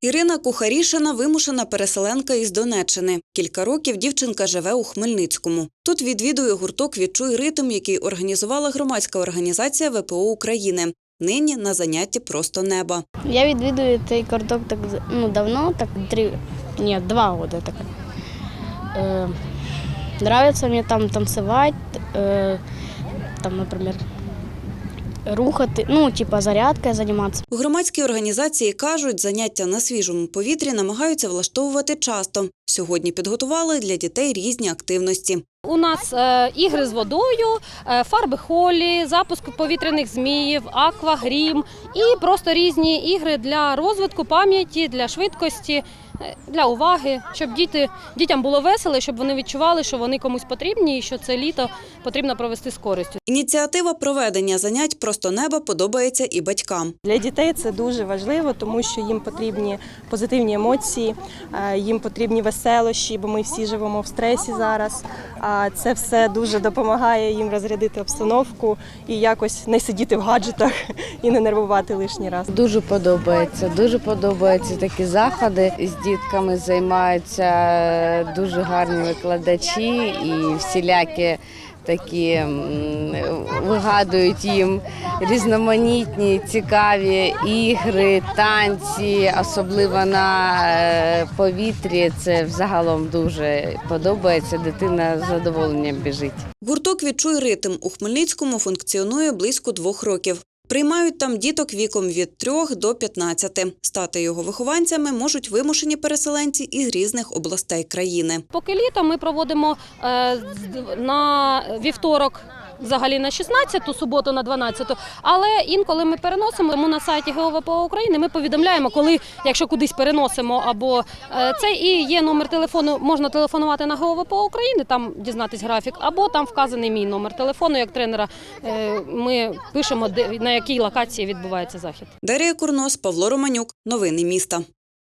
Ірина Кухарішина вимушена переселенка із Донеччини. Кілька років дівчинка живе у Хмельницькому. Тут відвідує гурток «Відчуй ритм», який організувала громадська організація ВПО України. Нині на занятті просто неба. Я відвідую цей карток так ну, давно, так три, ні, два роки так. Е, нравится мені там танцювати, е, там, наприклад, рухати, ну, типа зарядкою займатися. У громадській організації кажуть, заняття на свіжому повітрі намагаються влаштовувати часто. Сьогодні підготували для дітей різні активності. У нас е, ігри з водою, е, фарби холі, запуск повітряних зміїв, аквагрім і просто різні ігри для розвитку пам'яті, для швидкості, е, для уваги, щоб діти, дітям було весело, щоб вони відчували, що вони комусь потрібні і що це літо потрібно провести з користю. Ініціатива проведення занять просто неба подобається і батькам. Для дітей це дуже важливо, тому що їм потрібні позитивні емоції, їм потрібні веселощі, бо ми всі живемо в стресі зараз. А це все дуже допомагає їм розрядити обстановку і якось не сидіти в гаджетах і не нервувати лишній раз. Дуже подобається, дуже подобаються такі заходи. З дітками займаються дуже гарні викладачі і всілякі такі вигадують їм різноманітні цікаві ігри, танці, особливо на е, повітрі. Це взагалом дуже подобається. Дитина з задоволенням біжить. Гурток «Відчуй ритм» у Хмельницькому функціонує близько двох років. Приймають там діток віком від 3 до 15. Стати його вихованцями можуть вимушені переселенці із різних областей країни. Поки літо ми проводимо е, на вівторок. Взагалі на 16-ту, суботу на 12-ту, але інколи ми переносимо. Тому на сайті ГОВПО України ми повідомляємо, коли, якщо кудись переносимо, або е, це і є номер телефону, можна телефонувати на ГОВПО України, там дізнатись графік, або там вказаний мій номер телефону як тренера. Е, Ми пишемо, на якій локації відбувається захід. Дарія Курнос, Павло Романюк. Новини міста.